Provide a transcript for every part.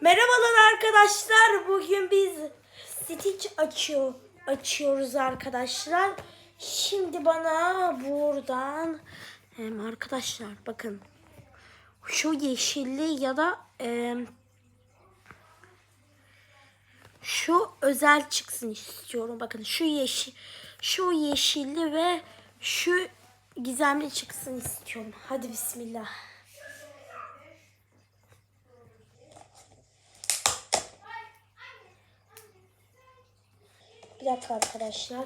Merhabalar arkadaşlar. Bugün biz Stitch açıyor açıyoruz arkadaşlar. Şimdi bana buradan hem arkadaşlar bakın şu yeşilli ya da em, şu özel çıksın istiyorum. Bakın şu yeşil şu yeşilli ve şu gizemli çıksın istiyorum. Hadi bismillah. Dakika arkadaşlar.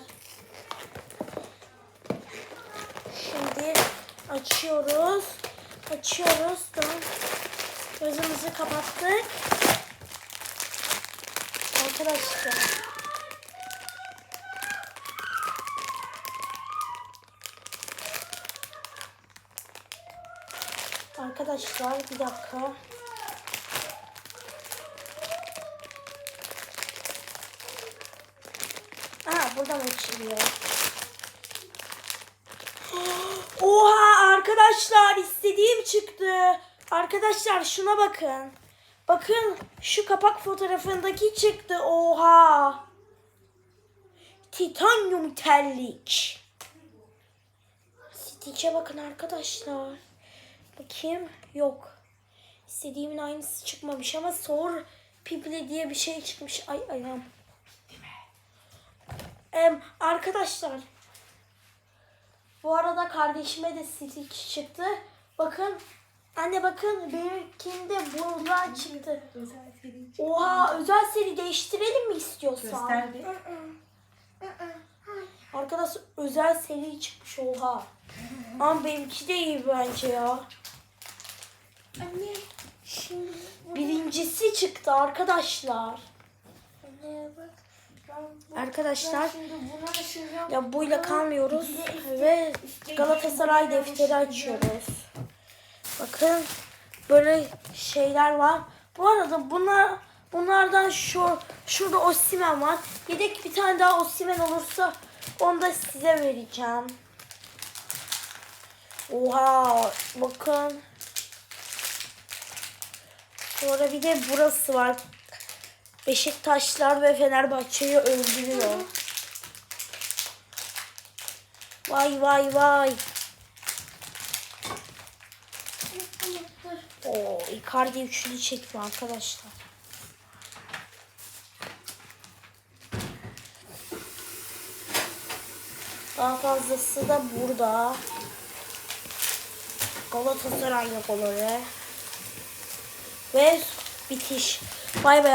Şimdi açıyoruz. Açıyoruz. Tamam. Gözümüzü kapattık. Arkadaşlar. Arkadaşlar bir dakika. Buradan açılıyor. Oha arkadaşlar istediğim çıktı. Arkadaşlar şuna bakın. Bakın şu kapak fotoğrafındaki çıktı. Oha. Titanyum terlik. Stitch'e bakın arkadaşlar. Bakayım. Yok. İstediğimin aynısı çıkmamış ama sor piple diye bir şey çıkmış. Ay ayağım. Em, arkadaşlar bu arada kardeşime de Stitch çıktı. Bakın anne bakın benimkinde bunlar çıktı. Oha özel seri değiştirelim mi istiyorsan? Göster bir. Arkadaş özel seri çıkmış oha. Ama benimki de iyi bence ya. Anne şimdi Birincisi çıktı arkadaşlar. Anne bak. Arkadaşlar ya buyla kalmıyoruz ve Galatasaray defteri açıyoruz. Bakın böyle şeyler var. Bu arada bunlar bunlardan şu şurada Osimen var. Yedek bir tane daha Osimen olursa onu da size vereceğim. Oha bakın. Sonra bir de burası var. Beşiktaşlar ve Fenerbahçe'yi öldürüyor. Vay vay vay. Oo, Icardi üçlü çekiyor arkadaşlar. Daha fazlası da burada. Galatasaray yapıları. Ve bitiş. Bay bay.